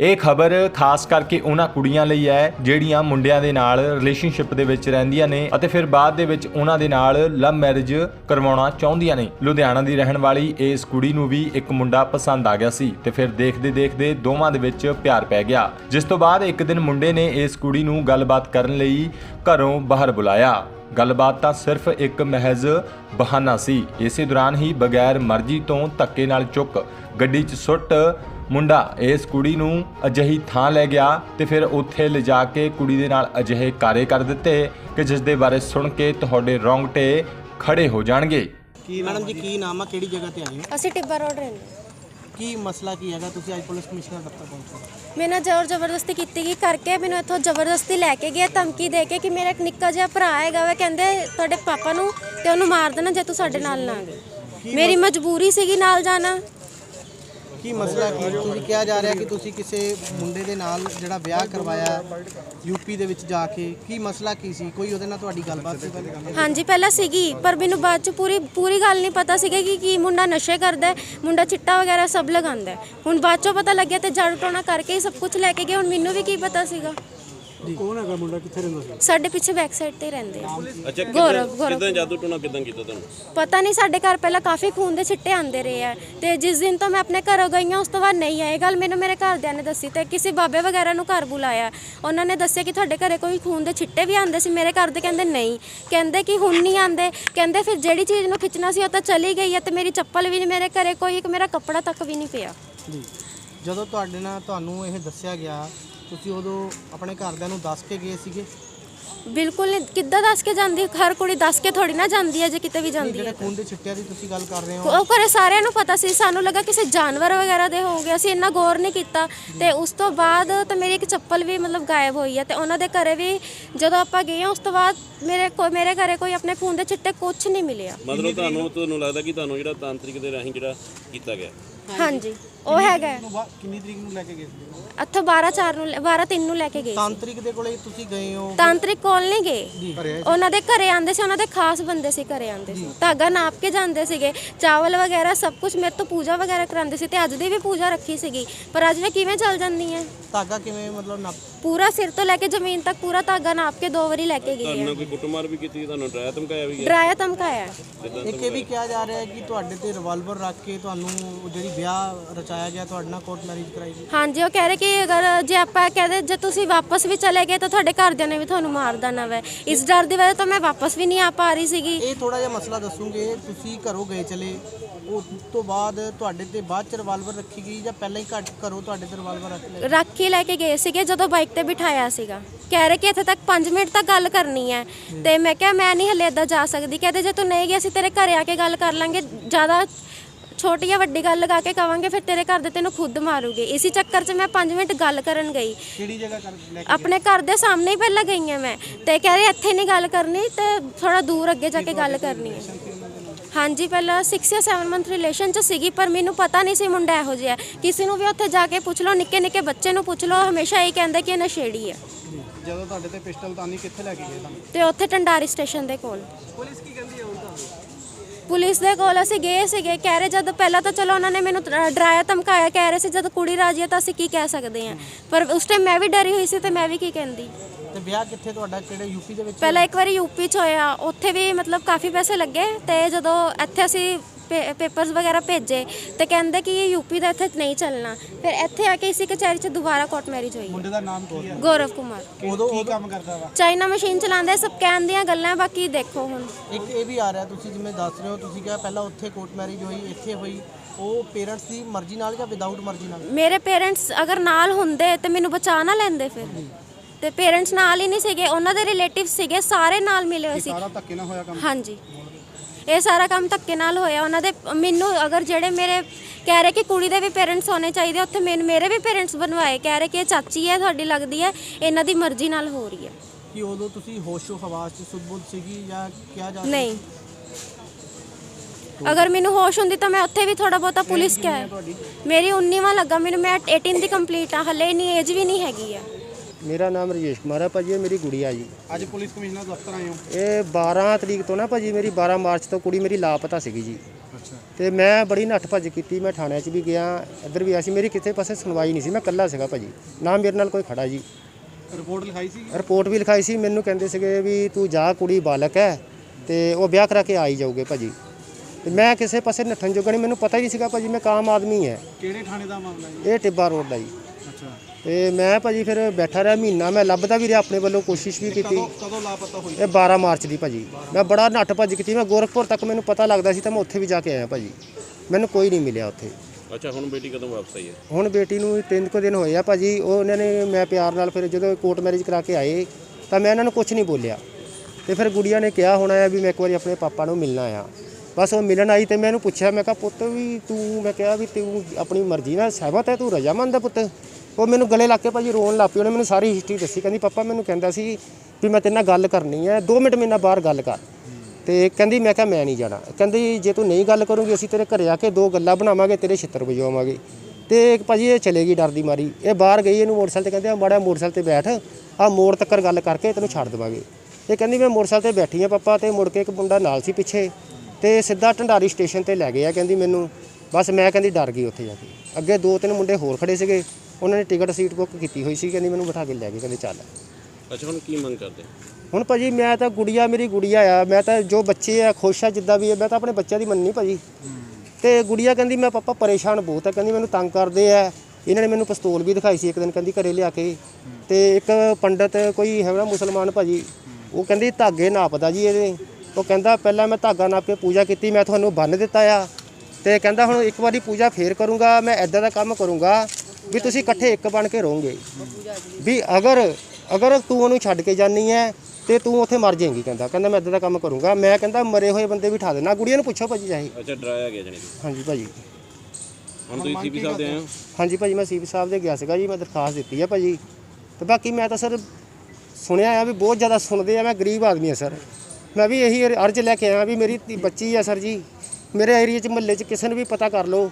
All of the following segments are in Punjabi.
ਇਹ ਖਬਰ ਖਾਸ ਕਰਕੇ ਉਹਨਾਂ ਕੁੜੀਆਂ ਲਈ ਹੈ, ਜਿਹੜੀਆਂ ਮੁੰਡਿਆਂ ਦੇ ਨਾਲ ਰਿਲੇਸ਼ਨਸ਼ਿਪ ਦੇ ਵਿੱਚ ਰਹਿੰਦੀਆਂ ਨੇ ਅਤੇ ਫਿਰ ਬਾਅਦ ਦੇ ਵਿੱਚ ਉਹਨਾਂ ਦੇ ਨਾਲ ਲਵ ਮੈਰਿਜ ਕਰਵਾਉਣਾ ਚਾਹੁੰਦੀਆਂ ਨੇ। ਲੁਧਿਆਣਾ ਦੀ ਰਹਿਣ ਵਾਲੀ ਇਸ ਕੁੜੀ ਨੂੰ ਵੀ ਇੱਕ ਮੁੰਡਾ ਪਸੰਦ ਆ ਗਿਆ ਸੀ ਤੇ ਫਿਰ ਦੇਖਦੇ ਦੇਖਦੇ ਦੋਵਾਂ ਦੇ ਵਿੱਚ ਪਿਆਰ ਪੈ ਗਿਆ। ਜਿਸ ਤੋਂ ਬਾਅਦ ਇੱਕ ਦਿਨ ਮੁੰਡੇ ਨੇ ਇਸ ਕੁੜੀ ਨੂੰ ਗੱਲਬਾਤ ਕਰਨ ਲਈ ਘਰੋਂ ਬਾਹਰ ਬੁਲਾਇਆ। ਗੱਲਬਾਤ ਤਾਂ ਸਿਰਫ ਇੱਕ ਮਹਿਜ਼ ਬਹਾਨਾ ਸੀ। ਇਸੇ ਦੌਰਾਨ ਹੀ ਬਗੈਰ ਮਰਜ਼ੀ ਤੋਂ ਧੱਕੇ ਨਾਲ ਚੁੱਕ ਗੱਡੀ 'ਚ ਸੁੱਟ ਮੁੰਡਾ ਇਸ ਕੁੜੀ ਨੂੰ ਅਜਿਹੀ ਥਾਂ ਲੈ ਗਿਆ ਤੇ ਫਿਰ ਉੱਥੇ ਲਿਜਾ ਕੇ ਕੁੜੀ ਦੇ ਨਾਲ ਅਜਿਹੇ ਕਾਰੇ ਕਰ ਦਿੱਤੇ ਕਿ ਜਿਸ ਦੇ ਬਾਰੇ ਸੁਣ ਕੇ ਤੁਹਾਡੇ ਰੌਂਗਟੇ ਖੜੇ ਹੋ ਜਾਣਗੇ। ਕੀ ਮੈਡਮ ਜੀ ਕੀ ਨਾਮ ਆ? ਕਿਹੜੀ ਜਗ੍ਹਾ ਤੇ ਆਏ ਹੋ? ਅਸੀਂ ਟਿੱਬਾ ਰੋਡ ਰਹਿੰਦੇ ਕੀ ਮਸਲਾ ਕੀ ਹੈਗਾ? ਤੁਸੀਂ ਅੱਜ ਪੁਲਿਸ ਕਮਿਸ਼ਨਰ ਦਫ਼ਤਰ ਪਹੁੰਚੇ ਮੇਰੇ ਨਾਲ ਜ਼ੋਰ ਜ਼ਬਰਦਸਤੀ ਕੀਤੀ ਗਈ ਕਰਕੇ ਮੈਨੂੰ ਇੱਥੋਂ ਜ਼ਬਰਦਸਤੀ ਲੈ ਕੇ ਗਏ ਧਮਕੀ ਦੇ ਕੇ ਕਿ ਮੇਰਾ ਇੱਕ ਨਿੱਕਾ ਜਿਹਾ ਭਰਾ ਹੈਗਾ ਵਾ ਕਹਿੰਦੇ ਤੁਹਾਡੇ ਪਾਪਾ ਨੂੰ ਤੇ ਉਹਨੂੰ ਮਾਰ ਦੇਣਾ ਜੇ ਤੂੰ ਸਾਡੇ ਨਾਲ ਨਾ ਗਈ ਮੇਰੀ ਮਜਬੂਰੀ ਸੀਗੀ ਨਾਲ ਜਾਣਾ। ਕੀ ਮਸਲਾ ਕੀ ਤੁਸੀਂ ਕਿਹਾ ਜਾ ਰਿਹਾ ਕਿ ਤੁਸੀਂ ਕਿਸੇ ਮੁੰਡੇ ਦੇ ਨਾਲ ਜਿਹੜਾ ਵਿਆਹ ਕਰਵਾਇਆ ਯੂਪੀ ਦੇ ਵਿੱਚ ਜਾ ਕੇ ਕੀ ਮਸਲਾ ਕੀ ਸੀ? ਕੋਈ ਉਹਦੇ ਨਾਲ ਤੁਹਾਡੀ ਗੱਲਬਾਤ ਸੀ ਪਹਿਲੇ? ਹਾਂਜੀ ਪਹਿਲਾਂ ਸੀਗੀ ਪਰ ਮੈਨੂੰ ਬਾਅਦ ਚ ਪੂਰੀ ਪੂਰੀ ਗੱਲ ਨਹੀਂ ਪਤਾ ਸੀਗਾ ਕਿ ਕੀ ਮੁੰਡਾ ਨਸ਼ੇ ਕਰਦਾ ਹੈ, ਮੁੰਡਾ ਚਿੱਟਾ ਵਗੈਰਾ ਸਭ ਲਗਾਉਂਦਾ ਹੈ। ਹੁਣ ਬਾਅਦ ਚੋਂ ਪਤਾ ਲੱਗਿਆ ਤੇ ਜੜ ਟੋਣਾ ਕਰਕੇ ਹੀ ਸਭ ਕੁਝ ਲੈ ਕੇ ਗਏ ਹੁਣ ਮੈਨੂੰ ਵੀ ਕੀ ਪਤਾ ਸੀਗਾ? ਕੌਣ ਹੈਗਾ ਮੁੰਡਾ? ਕਿੱਥੇ ਰਹਿੰਦਾ ਸੀ? ਸਾਡੇ ਪਿੱਛੇ ਬੈਕ ਸਾਈਡ ਤੇ ਰਹਿੰਦੇ ਆ। ਅੱਛਾ ਗੌਰਵ ਗੌਰਵ ਕਿਦਾਂ ਜਾਦੂ ਟੂਣਾ ਕਿਦਾਂ ਕੀਤਾ ਤੁਹਾਨੂੰ? ਪਤਾ ਨਹੀਂ ਸਾਡੇ ਘਰ ਪਹਿਲਾਂ ਕਾਫੀ ਖੂਨ ਦੇ ਛਿੱਟੇ ਆਂਦੇ ਰਹੇ ਆ ਤੇ ਜਿਸ ਦਿਨ ਤੋਂ ਮੈਂ ਆਪਣੇ ਘਰੋਂ ਗਈ ਹਾਂ ਉਸ ਤੋਂ ਬਾਅਦ ਨਹੀਂ ਆਏ। ਗੱਲ ਮੈਨੂੰ ਮੇਰੇ ਘਰਦਿਆਂ ਨੇ ਦੱਸੀ ਤੇ ਕਿਸੇ ਬਾਬੇ ਵਗੈਰਾ ਨੂੰ ਘਰ ਬੁਲਾਇਆ। ਉਹਨਾਂ ਨੇ ਦੱਸਿਆ ਕਿ ਤੁਹਾਡੇ ਘਰੇ ਕੋਈ ਖੂਨ ਦੇ ਛਿੱਟੇ ਵੀ ਆਂਦੇ ਸੀ? ਮੇਰੇ ਘਰ ਦੇ ਕਹਿੰਦੇ ਨਹੀਂ। ਕਹਿੰਦੇ ਕਿ ਹੁਣ ਨਹੀਂ ਆਂਦੇ ਕਹਿੰਦੇ ਫਿਰ ਜਿਹੜੀ ਚੀਜ਼ ਨੂੰ ਖਿੱਚਣਾ ਸੀ ਉਹ ਤਾਂ ਚਲੀ ਗਈ ਹੈ ਤੇ ਮੇਰੀ ਚੱਪਲ ਵੀ ਨਹੀਂ ਮੇਰੇ ਘਰੇ ਕੋਈ ਇੱਕ ਮੇਰਾ ਕੱਪੜਾ ਤੱਕ ਵੀ ਨਹੀਂ ਪਿਆ। ਜੀ। ਜਦੋਂ ਤੁਹਾਡੇ ਨਾਲ ਤੁਹਾਨੂੰ ਇਹ ਦੱਸਿਆ ਗਿਆ ਤੁਸੀਂ ਉਦੋਂ ਆਪਣੇ ਘਰਦਿਆਂ ਨੂੰ ਦੱਸ ਕੇ ਗਏ ਸੀਗੇ? ਬਿਲਕੁਲ ਨਹੀਂ ਕਿੱਦਾਂ ਦੱਸ ਕੇ ਜਾਂਦੀ? ਹਰ ਕੁੜੀ ਦੱਸ ਕੇ ਥੋੜੀ ਨਾ ਜਾਂਦੀ ਹੈ ਜੇ ਕਿਤੇ ਵੀ ਜਾਂਦੀ ਹੈ। ਖੂਨ ਦੇ ਛਿੱਟਿਆਂ ਦੀ ਤੁਸੀਂ ਗੱਲ ਕਰ ਰਹੇ ਹੋ। ਉਹ ਘਰੇ ਸਾਰਿਆਂ ਨੂੰ ਪਤਾ ਸੀ ਸਾਨੂੰ ਲੱਗਾ ਕਿਸੇ ਜਾਨਵਰ ਵਗੈਰਾ ਦੇ ਹੋਗੇ ਅਸੀਂ ਇੰਨਾ ਗੌਰ ਨਹੀਂ ਕੀਤਾ। ਤੇ ਉਸ ਤੋਂ ਬਾਅਦ ਤਾਂ ਮੇਰੀ ਇੱਕ ਚੱਪਲ ਵੀ ਮਤਲਬ ਗਾਇਬ ਹੋਈ ਹੈ ਤੇ ਉਹਨਾਂ ਦੇ ਘਰੇ ਵੀ ਜਦੋਂ ਆਪਾਂ ਗਏ ਹਾਂ ਉਸ ਤੋਂ ਬਾਅਦ ਮੇਰੇ ਕੋਈ ਮੇਰੇ ਘਰੇ ਕੋਈ ਆਪਣੇ ਖੂਨ ਦੇ ਛਿੱਟੇ ਕੁਝ ਨਹੀਂ ਮਿਲਿਆ। ਮਤਲਬ ਤੁਹਾਨੂੰ ਤੁਹਾਨੂੰ ਲੱਗਦਾ ਕਿ ਤੁਹਾਨੂੰ ਜਿਹੜਾ ਤਾਂਤਰਿਕ ਦੇ ਰਾਹੀਂ ਜਿਹੜਾ ਕੀਤਾ ਗਿਆ? ਹਾਂਜੀ ਉਹ ਹੈਗਾ। ਹੈ। ਕਿੰਨੀ ਤਰੀਕ ਨੂੰ ਲੈ ਕੇ ਗਏ ਸੀ? ਇੱਥੋਂ 12 4 ਨੂੰ 12 3 ਨੂੰ ਲੈ ਕੇ ਗਏ ਸੀ। ਤਾਂਤਰਿਕ ਦੇ ਕੋਲੇ ਤੁਸੀਂ ਗਏ ਹੋ। ਤਾਂਤਰਿਕ ਕੋਲ ਨਹੀਂ ਗਏ। ਉਹਨਾਂ ਦੇ ਘਰੇ ਆਂਦੇ ਸੀ ਉਹਨਾਂ ਦੇ ਖਾਸ ਬੰਦੇ ਸੀ ਘਰੇ ਆਂਦੇ ਸੀ। ਧਾਗਾ ਨਾਪ ਕੇ ਜਾਂਦੇ ਸੀਗੇ। ਚਾਵਲ ਵਗੈਰਾ ਸਭ ਕੁਝ ਮੇਰੇ ਤੋਂ ਪੂਜਾ ਵਗੈਰਾ ਕਰਾਉਂਦੇ ਸੀ ਤੇ ਅੱਜ ਦੀ ਵੀ ਪੂਜਾ ਰੱਖੀ ਸੀਗੀ। ਪਰ ਅੱਜ ਮੈਂ ਕਿਵੇਂ ਚੱਲ ਜਾਂਦੀ ਹਾਂ? ਧਾਗਾ ਕਿਵੇਂ ਮਤਲਬ ਨਾ ਪੂਰਾ ਸਿਰ ਤੋਂ ਲੈ ਕੇ ਜ਼ਮੀਨ ਤੱਕ ਪੂਰਾ ਧਾਗਾ ਨਾਪ ਕੇ ਦੋ ਵਾਰੀ ਲੈ ਕੇ ਗਏ ਤੁਹਾਨੂੰ ਕੋਈ ਕੁੱਟਮਾਰ ਵੀ ਕੀਤੀ ਤੁਹਾਨੂੰ ਡਰਾਇਆ ਧਮਕਾਇਆ ਵੀ ਗਿਆ? ਡਰਾਇਆ ਧਮਕਾਇਆ। ਇੱਕ ਇਹ ਵੀ ਕਿਹਾ ਜਾ ਰਿਹਾ ਹੈ ਕਿ ਤੁਹਾਡੇ ਤੇ ਰਿਵਾਲਵਰ ਰੱਖ ਕੇ ਤੁਹਾਨੂੰ ਉਹ ਜਿਹੜੀ ਵਿਆਹ ਰਚਾਇਆ ਗਿਆ ਤੁਹਾਡੇ ਨਾਲ ਕੋਰਟ ਮੈਰਿਜ ਕਰਾਈ ਗਈ। ਹਾਂਜੀ ਉਹ ਕਹਿ ਰਹੇ ਕਿ ਅਗਰ ਜੇ ਆਪਾਂ ਕਹਦੇ ਜੇ ਤੁਸੀਂ ਵਾਪਸ ਵੀ ਚਲੇ ਗਏ ਤਾਂ ਤੁਹਾਡੇ ਘਰਦਿਆਂ ਨੇ ਵੀ ਤੁਹਾਨੂੰ ਮਾਰ ਦੇਣਾ ਵੈ। ਇਸ ਡਰ ਦੀ ਵਜ੍ਹਾ ਤੋਂ ਮੈਂ ਵਾਪਸ ਵੀ ਨਹੀਂ ਆ ਪਾ ਰਹੀ ਸੀਗੀ। ਇਹ ਥੋੜਾ ਜਿਹਾ ਮਸਲਾ ਦੱਸੂਗੇ ਤੁਸੀਂ ਘਰੋਂ ਗਏ ਚਲੇ। ਉਸ ਤੋਂ ਬਾਅਦ ਤੁਹਾਡੇ ਤੇ ਬਾਅਦ ਚ ਰਿਵਾਲਵਰ ਰੱਖੀ ਗਈ ਜਾਂ ਪਹਿਲਾਂ ਹੀ ਘੱਟ ਘਰੋਂ ਤੁਹਾਡੇ ਤੇ ਰਿਵਾਲਵਰ ਰੱਖ ਲਿਆ? ਰੱਖ ਕੇ ਲੈ ਕੇ ਗਏ ਸੀਗੇ ਜਦੋਂ ਬਾਈਕ ਤੇ ਬਿਠਾਇਆ ਸੀਗਾ। ਕਹਿ ਰਹੇ ਕਿ ਇੱਥੇ ਤੱਕ 5 ਮਿੰਟ ਤੱਕ ਗੱਲ ਕਰਨੀ ਹੈ। ਤੇ ਮੈਂ ਕਿਹਾ ਮੈਂ ਨਹੀਂ ਹਲੇ ਇਦਾਂ ਜਾ ਸਕਦੀ। ਕਹਿੰਦੇ ਜੇ ਤੂੰ ਨਹੀਂ ਗਿਆ ਅਸੀਂ ਤੇਰੇ ਘਰੇ ਆ ਕੇ ਗੱਲ ਕਰ ਲਾਂਗੇ। ਜ਼ਿਆਦਾ ਛੋਟੀ ਜਾਂ ਵੱਡੀ ਗੱਲ ਲਗਾ ਕੇ ਕਵਾਂਗੇ ਫਿਰ ਤੇਰੇ ਘਰ ਦੇ ਤੈਨੂੰ ਖੁਦ ਮਾਰੂਗੇ। ਇਸੇ ਚੱਕਰ 'ਚ ਮੈਂ 5 ਮਿੰਟ ਗੱਲ ਕਰਨ ਗਈ। ਕਿਹੜੀ ਜਗ੍ਹਾ ਕਰ ਲੈ ਆਪਣੇ ਘਰ ਦੇ ਸਾਹਮਣੇ ਹੀ ਪਹਿਲਾਂ ਗਈ ਹਾਂ ਮੈਂ। ਤੇ ਕਹਿ ਰਹੇ ਇੱਥੇ ਨਹੀਂ ਗੱਲ ਕਰਨੀ ਤੇ ਥੋੜਾ ਦੂਰ ਅੱਗੇ ਜਾ ਕੇ ਗੱਲ ਕਰਨੀ ਹੈ। ਹਾਂਜੀ ਪਹਿਲਾਂ 6 ਜਾਂ 7 ਮੰਥ ਰਿਲੇਸ਼ਨ ਚ ਸੀਗੀ ਪਰ ਮੈਨੂੰ ਪਤਾ ਨਹੀਂ ਸੀ ਮੁੰਡਾ ਇਹੋ ਜਿਹਾ। ਹੈ। ਕਿਸੇ ਨੂੰ ਵੀ ਉੱਥੇ ਜਾ ਕੇ ਪੁੱਛ ਲਓ ਨਿੱਕੇ ਨਿੱਕੇ ਬੱਚੇ ਨੂੰ ਪੁੱਛ ਲਓ ਹਮੇਸ਼ਾ ਇਹ ਕਹਿੰਦਾ ਕਿ ਇਹ ਨਸ਼ੇੜੀ ਹੈ। ਜਦੋਂ ਤੁਹਾਡੇ ਤੇ ਪਿਸਟਲ ਤਾਨੀ ਕਿੱਥੇ ਲੈ ਕੇ ਗਏ ਤੁਹਾਨੂੰ? ਤੇ ਉੱਥੇ ਟੰਡਾਰੀ ਸਟੇਸ਼ਨ ਦੇ ਕੋਲ। ਪੁਲਿਸ ਕੀ ਕਹਿੰਦੀ ਹੈ ਪੁਲਿਸ ਦੇ ਕੋਲ ਅਸੀਂ ਗਏ ਸੀਗੇ ਕਹਿ ਰਹੇ ਜਦ ਪਹਿਲਾਂ ਤਾਂ ਚਲੋ ਉਹਨਾਂ ਨੇ ਮੈਨੂੰ ਡਰਾਇਆ ਧਮਕਾਇਆ ਕਹਿ ਰਹੇ ਸੀ ਜਦ ਕੁੜੀ ਰਾਜੀ ਹੈ ਤਾਂ ਅਸੀਂ ਕੀ ਕਹਿ ਸਕਦੇ ਹਾਂ। ਪਰ ਉਸ ਟਾਈਮ ਮੈਂ ਵੀ ਡਰੀ ਹੋਈ ਸੀ ਤੇ ਮੈਂ ਵੀ ਕੀ ਕਹਿੰਦੀ। ਤੇ ਵਿਆਹ ਕਿੱਥੇ ਤੁਹਾਡਾ? ਕਿਹੜੇ ਯੂਪੀ ਦੇ ਵਿੱਚ? ਪਹਿਲਾਂ ਇੱਕ ਵਾਰੀ ਯੂਪੀ ਚ ਹੋਇਆ ਉੱਥੇ ਵੀ ਮਤਲਬ ਕਾਫੀ ਪੈਸੇ ਲੱਗੇ ਤੇ ਜਦੋਂ ਇੱਥੇ ਅਸੀਂ ਪੇਪਰਸ ਵਗੈਰਾ ਭੇਜੇ ਤੇ ਕਹਿੰਦੇ ਕਿ ਇਹ ਯੂਪੀ ਦਾ ਇੱਥੇ ਨਹੀਂ ਚੱਲਣਾ। ਫਿਰ ਇੱਥੇ ਆ ਕੇ ਇਸੇ ਕਚਹਿਰੀ ਚ ਦੁਬਾਰਾ ਕੋਰਟ ਮੈਰਿਜ ਹੋਈ। ਮੁੰਡੇ ਦਾ ਨਾਮ ਕੀ ਹੈ? ਗੌਰਵ ਕੁਮਾਰ। ਉਦੋਂ ਉਹ ਕੰਮ ਕਰਦਾ ਵਾ? ਚਾਈਨਾ ਮਸ਼ੀਨ ਚਲਾਉਂਦੇ ਸਭ ਕਹਿਣ ਦੀਆਂ ਗੱਲਾਂ ਬਾਕੀ ਦੇਖੋ ਹੁਣ। ਇੱਕ ਇਹ ਵੀ ਆ ਰਿਹਾ ਤੁਸੀਂ ਜਿਵੇਂ ਦੱਸ ਰਹੇ ਹੋ ਤੁਸੀਂ ਕਿਹਾ ਪਹਿਲਾਂ ਉੱਥੇ ਕੋਰਟ ਮੈਰਿਜ ਹੋਈ ਇੱਥੇ ਹੋਈ। ਉਹ ਪੇਰੈਂਟਸ ਦੀ ਮਰਜ਼ੀ ਨਾਲ ਜਾਂ ਵਿਦਆਊਟ ਮਰਜ਼ੀ ਨਾਲ? ਮੇਰੇ ਪੇਰੈਂਟਸ ਅਗਰ ਨਾਲ ਹੁੰਦੇ ਤੇ ਮੈਨੂੰ ਬਚਾ ਨਾ ਲੈਂਦੇ ਫਿਰ। ਤੇ ਪੇਰੈਂਟਸ ਨਾਲ ਹੀ ਨਹੀਂ ਸੀਗੇ ਉਹਨਾਂ ਦੇ ਰਿਲੇਟਿਵ ਸੀਗੇ ਸਾਰੇ ਨਾਲ ਮਿਲੇ ਹੋਏ ਸੀ। ਸਾਰਾ ਧੱਕੇ ਨਾਲ ਹੋਇਆ ਕੰਮ? ਹਾਂਜੀ। ਇਹ ਸਾਰਾ ਕੰਮ ਧੱਕੇ ਨਾਲ ਹੋਇਆ। ਉਹਨਾਂ ਦੇ ਮੈਨੂੰ ਅਗਰ ਜਿਹੜੇ ਮੇਰੇ ਕਹਿ ਰਹੇ ਕਿ ਕੁੜੀ ਦੇ ਵੀ ਪੇਰੈਂਟਸ ਹੋਣੇ ਚਾਹੀਦੇ ਉੱਥੇ ਮੈਨ- ਮੇਰੇ ਵੀ ਪੇਰੈਂਟਸ ਬਣਵਾਏ। ਕਹਿ ਰਹੇ ਕਿ ਇਹ ਚਾਚੀ ਹੈ ਤੁਹਾਡੀ ਲੱਗਦੀ ਹੈ ਇਹਨਾਂ ਦੀ ਮਰਜ਼ੀ ਨਾਲ ਹੋ ਰਹੀ ਹੈ। ਕਿ ਉਦੋਂ ਤੁਸੀਂ ਹੋਸ਼ੋ ਹਵਾਸ ਚ ਸੁੱਧ ਸੀਗੀ ਜਾਂ ਕਿਹਾ ਜਾ ਨਹੀਂ। ਅਗਰ ਮੈਨੂੰ ਹੋਸ਼ ਹੁੰਦੀ ਤਾਂ ਮੈਂ ਉੱਥੇ ਵੀ ਥੋੜਾ ਬਹੁਤਾ ਪੁਲਿਸ ਕਹਿ ਮੇਰੀ 19ਵਾਂ ਲੱਗਾ। ਮੈਨੂੰ ਮੈਂ 18 ਦੀ ਕੰਪਲੀਟ ਆ ਹਲੇ ਇੰਨੀ ਏਜ ਵੀ ਨਹੀਂ ਹੈਗੀ ਆ ਮੇਰਾ ਨਾਮ ਰਜੇਸ਼ ਕੁਮਾਰ ਹੈ ਭਾਜੀ ਇਹ ਮੇਰੀ ਗੁੜੀਆ ਜੀ। ਅੱਜ ਪੁਲਿਸ ਕਮਿਸ਼ਨਰ ਦਫ਼ਤਰ ਆਏ ਹੋ? ਇਹ 12 ਤਰੀਕ ਤੋਂ ਨਾ ਭਾਜੀ ਮੇਰੀ 12 ਮਾਰਚ ਤੋਂ ਕੁੜੀ ਮੇਰੀ ਲਾਪਤਾ ਸੀਗੀ ਜੀ। ਤੇ ਮੈਂ ਬੜੀ ਨੱਠ ਭੱਜ ਕੀਤੀ ਮੈਂ ਥਾਣਿਆਂ 'ਚ ਵੀ ਗਿਆ ਇੱਧਰ ਵੀ ਆਇਆ ਸੀ ਮੇਰੀ ਕਿਸੇ ਪਾਸੇ ਸੁਣਵਾਈ ਨਹੀਂ ਸੀ ਮੈਂ ਇਕੱਲਾ ਸੀਗਾ ਭਾਜੀ। ਨਾ ਮੇਰੇ ਨਾਲ ਕੋਈ ਖੜਾ ਜੀ। ਰਿਪੋਰਟ ਲਿਖਾਈ ਸੀ? ਰਿਪੋਰਟ ਵੀ ਲਿਖਾਈ ਸੀ ਮੈਨੂੰ ਕਹਿੰਦੇ ਸੀਗੇ ਵੀ ਤੂੰ ਜਾ ਕੁੜੀ ਬਾਲਕ ਹੈ ਤੇ ਉਹ ਵਿਆਹ ਕਰਾ ਕੇ ਆਈ ਜਾਊਗੇ ਭਾਜੀ। ਤੇ ਮੈਂ ਕਿਸੇ ਪਾਸੇ ਨੱਠਣ ਜੋਗਾ ਨਹੀਂ ਮੈਨੂੰ ਪਤਾ ਹੀ ਨਹੀਂ ਸੀਗਾ ਭਾਜੀ ਮੈਂ ਕਾਮ ਆਦਮੀ ਹੈ। ਕਿਹੜੇ ਥਾਣੇ ਦਾ ਮਾਮਲਾ ਜੀ? ਇਹ ਟਿੱਬਾ ਰੋਡ ਦਾ ਜੀ। ਅੱਛਾ। ਤੇ ਮੈਂ ਭਾਜੀ ਫਿਰ ਬੈਠਾ ਰਿਹਾ ਮਹੀਨਾ ਮੈਂ ਲੱਭਦਾ ਵੀ ਰਿਹਾ ਆਪਣੇ ਵੱਲੋਂ ਕੋਸ਼ਿਸ਼ ਵੀ ਕੀਤੀ। ਕਦੋਂ ਲਾਪਤਾ ਹੋਈ? ਇਹ 12 ਮਾਰਚ ਦੀ ਭਾਜੀ। ਮੈਂ ਬੜਾ ਨੱਠ ਭੱਜ ਕੀਤੀ ਮੈਂ ਗੋਰਖਪੁਰ ਤੱਕ ਮੈਨੂੰ ਪਤਾ ਲੱਗਦਾ ਸੀ ਤਾਂ ਮੈਂ ਉੱਥੇ ਵੀ ਜਾ ਕੇ ਆਇਆ ਭਾਜੀ। ਮੈਨੂੰ ਕੋਈ ਨਹੀਂ ਮਿਲਿਆ ਉੱਥੇ। ਅੱਛਾ ਹੁਣ ਬੇਟੀ ਕਦੋਂ ਵਾਪਸ ਆਈ ਹੈ? ਹੁਣ ਬੇਟੀ ਨੂੰ ਤਿੰਨ ਕੁ ਦਿਨ ਹੋਏ ਆ ਭਾਜੀ ਉਹ ਉਹਨਾਂ ਨੇ ਮੈਂ ਪਿਆਰ ਨਾਲ ਫਿਰ ਜਦੋਂ ਕੋਰਟ ਮੈਰਿਜ ਕਰਾ ਕੇ ਆਏ ਤਾਂ ਮੈਂ ਇਹਨਾਂ ਨੂੰ ਕੁਝ ਨਹੀਂ ਬੋਲਿਆ। ਤੇ ਫਿਰ ਗੁੜੀਆ ਨੇ ਕਿਹਾ ਹੋਣਾ ਆ ਵੀ ਮੈਂ ਇੱਕ ਵਾਰੀ ਆਪਣੇ ਪਾਪਾ ਨੂੰ ਮਿਲਣਾ ਆ ਬਸ ਉਹ ਮਿਲਣ ਆਈ ਤੇ ਮੈਂ ਇਹਨੂੰ ਪੁੱਛਿਆ ਮੈਂ ਕਿਹਾ ਪੁੱਤ ਵੀ ਤੂੰ ਮੈਂ ਕਿਹਾ ਵੀ ਤੂੰ ਆਪਣੀ ਮਰਜ਼ੀ ਨਾਲ ਸਹਿਮਤ ਹੈ ਤੂੰ ਰਜਾਮੰਦ ਹੈ ਪੁੱਤ। ਉਹ ਮੈਨੂੰ ਗਲੇ ਲੱਗ ਕੇ ਭਾਜੀ ਰੋਣ ਲੱਗ ਪਈ, ਉਹਨੇ ਮੈਨੂੰ ਸਾਰੀ ਹਿਸਟਰੀ ਦੱਸੀ, ਕਹਿੰਦੀ, ਪਾਪਾ, ਮੈਨੂੰ ਕਹਿੰਦਾ ਸੀ ਵੀ ਮੈਂ ਤੇਰੇ ਨਾਲ ਗੱਲ ਕਰਨੀ ਹੈ 2 ਮਿੰਟ ਮੇਰੇ ਨਾਲ ਬਾਹਰ ਗੱਲ ਕਰ। ਤੇ ਕਹਿੰਦੀ, ਮੈਂ ਕਿਹਾ, ਮੈਂ ਨਹੀਂ ਜਾਣਾ। ਕਹਿੰਦੀ, ਜੇ ਤੂੰ ਨਹੀਂ ਗੱਲ ਕਰੂੰਗੀ, ਅਸੀਂ ਤੇਰੇ ਘਰੇ ਆ ਕੇ ਦੋ ਗੱਲਾਂ ਬਣਾਵਾਂਗੇ, ਤੇਰੇ ਛਿੱਤਰ ਵਜਵਾਵਾਂਗੇ ਤੇ ਭਾਜੀ ਇਹ ਚਲੇਗੀ ਡਰਦੀ ਮਾਰੀ। ਇਹ ਬਾਹਰ ਗਈ, ਇਹਨੂੰ ਮੋਟਰਸਾਈਕਲ ਤੇ ਕਹਿੰਦੇ, ਆ ਮਾੜਾ ਮੋਟਰਸਾਈਕਲ ਤੇ ਬੈਠ, ਆ ਮੋੜ ਤੱਕ ਗੱਲ ਕਰਕੇ ਤੈਨੂੰ ਛੱਡ ਦੇਵਾਂਗੇ। ਇਹ ਕਹਿੰਦੀ, ਮੈਂ ਮੋਟਰਸਾਈਕਲ ਤੇ ਬੈਠੀ ਆ ਪਾਪਾ ਤੇ ਮੁੜ ਕੇ ਇੱਕ ਮੁੰਡਾ ਨਾਲ ਸੀ ਪਿੱਛੇ ਤੇ ਸਿੱਧਾ ਢੰਡਾਰੀ ਸਟੇਸ਼ਨ ਤੇ ਲੈ ਗਿਆ ਕਹਿੰਦੀ ਮੈਨੂੰ। ਬਸ ਮੈਂ ਕਹਿੰਦੀ ਡਰ ਗਈ ਉੱਥੇ ਜਾ ਕੇ। ਅੱਗੇ ਦੋ ਤਿੰਨ ਮੁੰਡੇ ਹੋਰ ਖੜੇ ਸੀਗੇ। ਉਹਨਾਂ ਨੇ ਟਿਕਟ ਸੀਟ ਬੁੱਕ ਕੀਤੀ ਹੋਈ ਸੀ ਕਹਿੰਦੀ ਮੈਨੂੰ ਬਿਠਾ ਕੇ ਲੈ ਗਏ ਕਹਿੰਦੇ ਚੱਲ। ਅੱਛਾ ਹੁਣ ਕੀ ਮੰਗ ਕਰਦੇ? ਹੁਣ ਭਾਜੀ ਮੈਂ ਤਾਂ ਗੁੜੀਆ ਮੇਰੀ ਗੁੜੀਆ ਆ ਮੈਂ ਤਾਂ ਜੋ ਬੱਚੇ ਆ ਖੁਸ਼ ਆ ਜਿੱਦਾਂ ਵੀ ਆ ਮੈਂ ਤਾਂ ਆਪਣੇ ਬੱਚਿਆਂ ਦੀ ਮੰਨਣੀ ਭਾਜੀ। ਤੇ ਗੁੜੀਆ ਕਹਿੰਦੀ ਮੈਂ ਪਾਪਾ ਪਰੇਸ਼ਾਨ ਬਹੁਤ ਆ ਕਹਿੰਦੀ ਮੈਨੂੰ ਤੰਗ ਕਰਦੇ ਆ। ਇਹਨਾਂ ਨੇ ਮੈਨੂੰ ਪਿਸਤੌਲ ਵੀ ਦਿਖਾਈ ਸੀ ਇੱਕ ਦਿਨ ਕਹਿੰਦੀ ਘਰੇ ਲਿਆ ਕੇ। ਤੇ ਇੱਕ ਪੰਡਤ ਕੋਈ ਹੈ ਨਾ ਮੁਸਲਮਾਨ ਭਾਜੀ ਉਹ ਕਹਿੰਦੀ ਧਾਗੇ ਨਾਪਦਾ ਜੀ ਇਹਦੇ। ਉਹ ਕਹਿੰਦਾ ਪਹਿਲਾਂ ਮੈਂ ਧਾਗਾ ਨਾਪ ਕੇ ਪੂਜਾ ਕੀਤੀ ਮੈਂ ਤੁਹਾਨੂੰ ਬੰਨ ਦਿੱਤਾ ਆ। ਤੇ ਕਹਿੰਦਾ ਹੁਣ ਇੱਕ ਵਾਰੀ ਪੂਜਾ ਫੇਰ ਕਰੂੰਗਾ ਮੈਂ ਐਦਾਂ ਦਾ ਕੰਮ ਕਰੂੰਗਾ ਵੀ ਤੁਸੀਂ ਇਕੱਠੇ ਇੱਕ ਬਣ ਕੇ ਰਹੋਗੇ। ਵੀ ਅਗਰ ਅਗਰ ਤੂੰ ਉਹਨੂੰ ਛੱਡ ਕੇ ਜਾਨੀ ਹੈ ਤੇ ਤੂੰ ਉੱਥੇ ਮਰ ਜਾਏਂਗੀ ਕਹਿੰਦਾ। ਕਹਿੰਦਾ ਮੈਂ ਇਦਾਂ ਦਾ ਕੰਮ ਕਰੂੰਗਾ। ਮੈਂ ਕਹਿੰਦਾ ਮਰੇ ਹੋਏ ਬੰਦੇ ਬਿਠਾ ਦੇਣਾ ਗੁੜੀਆਂ ਨੂੰ ਪੁੱਛੋ ਭਾਜੀ ਚਾਹੀ। ਅੱਛਾ ਡਰਾਇਆ ਗਿਆ ਜਣੀ। ਹਾਂਜੀ ਭਾਜੀ। ਹੁਣ ਤੁਸੀਂ ਸੀਪੀ ਸਾਹਿਬ ਦੇ ਆਏ ਹੋ? ਹਾਂਜੀ ਭਾਜੀ ਮੈਂ ਸੀਪੀ ਸਾਹਿਬ ਦੇ ਗਿਆ ਸੀਗਾ ਜੀ। ਮੈਂ ਦਰਖਾਸਤ ਦਿੱਤੀ ਹੈ ਭਾਜੀ। ਤੇ ਬਾਕੀ ਮੈਂ ਤਾਂ ਸਰ ਸੁਣਿਆ ਆ ਵੀ ਬਹੁਤ ਜ਼ਿਆਦਾ ਸੁਣਦੇ ਆ। ਮੈਂ ਗਰੀਬ ਆਦਮੀ ਆ ਸਰ। ਮੈਂ ਵੀ ਇਹੀ ਅਰਜ਼ ਲੈ ਕੇ ਆਇਆ ਵੀ ਮੇਰੀ ਬੱਚੀ ਆ ਸਰ ਜੀ। ਮੇਰੇ ਏਰੀਆ 'ਚ ਮਹੱਲੇ 'ਚ ਕਿਸੇ ਨੂੰ ਵੀ ਪਤਾ ਕਰ ਲਓ।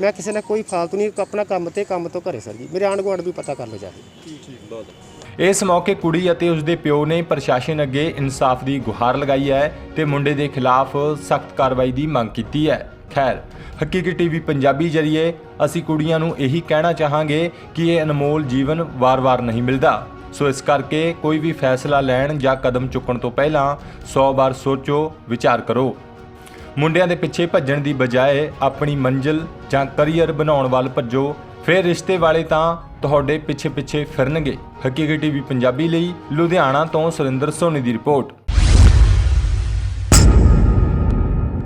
ਮੈਂ ਕਿਸੇ ਨਾਲ ਕੋਈ ਫਾਲਤੂ ਨਹੀਂ, ਆਪਣਾ ਕੰਮ ਤੇ ਕੰਮ ਤੋਂ ਘਰੇ, ਸਰ ਜੀ। ਮੇਰੇ ਆਂਢ ਗੁਆਂਢ ਵੀ ਪਤਾ ਕਰ ਲਓ ਜਾ ਕੇ। ਇਸ ਮੌਕੇ ਕੁੜੀ ਅਤੇ ਉਸ ਦੇ ਪਿਓ ਨੇ ਪ੍ਰਸ਼ਾਸਨ ਅੱਗੇ ਇਨਸਾਫ ਦੀ ਗੁਹਾਰ ਲਗਾਈ ਹੈ ਤੇ ਮੁੰਡੇ ਦੇ ਖਿਲਾਫ ਸਖਤ ਕਾਰਵਾਈ ਦੀ ਮੰਗ ਕੀਤੀ ਹੈ। ਖੈਰ, ਹਕੀਕੀ ਟੀਵੀ ਪੰਜਾਬੀ ਜਰੀਏ ਅਸੀਂ ਕੁੜੀਆਂ ਨੂੰ ਇਹੀ ਕਹਿਣਾ ਚਾਹਾਂਗੇ ਕਿ ਇਹ ਅਨਮੋਲ ਜੀਵਨ ਵਾਰ-ਵਾਰ ਨਹੀਂ ਮਿਲਦਾ। ਸੋ ਇਸ ਕਰਕੇ ਕੋਈ ਵੀ ਫੈਸਲਾ ਲੈਣ ਜਾਂ ਕਦਮ ਚੁੱਕਣ ਤੋਂ ਪਹਿਲਾਂ 100 ਵਾਰ ਸੋਚੋ, ਵਿਚਾਰ ਕਰੋ। ਮੁੰਡਿਆਂ ਦੇ ਪਿੱਛੇ ਭੱਜਣ ਦੀ ਬਜਾਏ ਆਪਣੀ ਮੰਜ਼ਿਲ ਜਾਂ ਕਰੀਅਰ ਬਣਾਉਣ ਵੱਲ ਭੱਜੋ। ਫਿਰ ਰਿਸ਼ਤੇ ਵਾਲੇ ਤਾਂ ਤੁਹਾਡੇ ਪਿੱਛੇ ਪਿੱਛੇ ਫਿਰਨਗੇ। ਹਕੀਕੀ ਟੀਵੀ ਪੰਜਾਬੀ ਲਈ ਲੁਧਿਆਣਾ ਤੋਂ ਸੁਰਿੰਦਰ ਸੋਨੀ ਦੀ ਰਿਪੋਰਟ।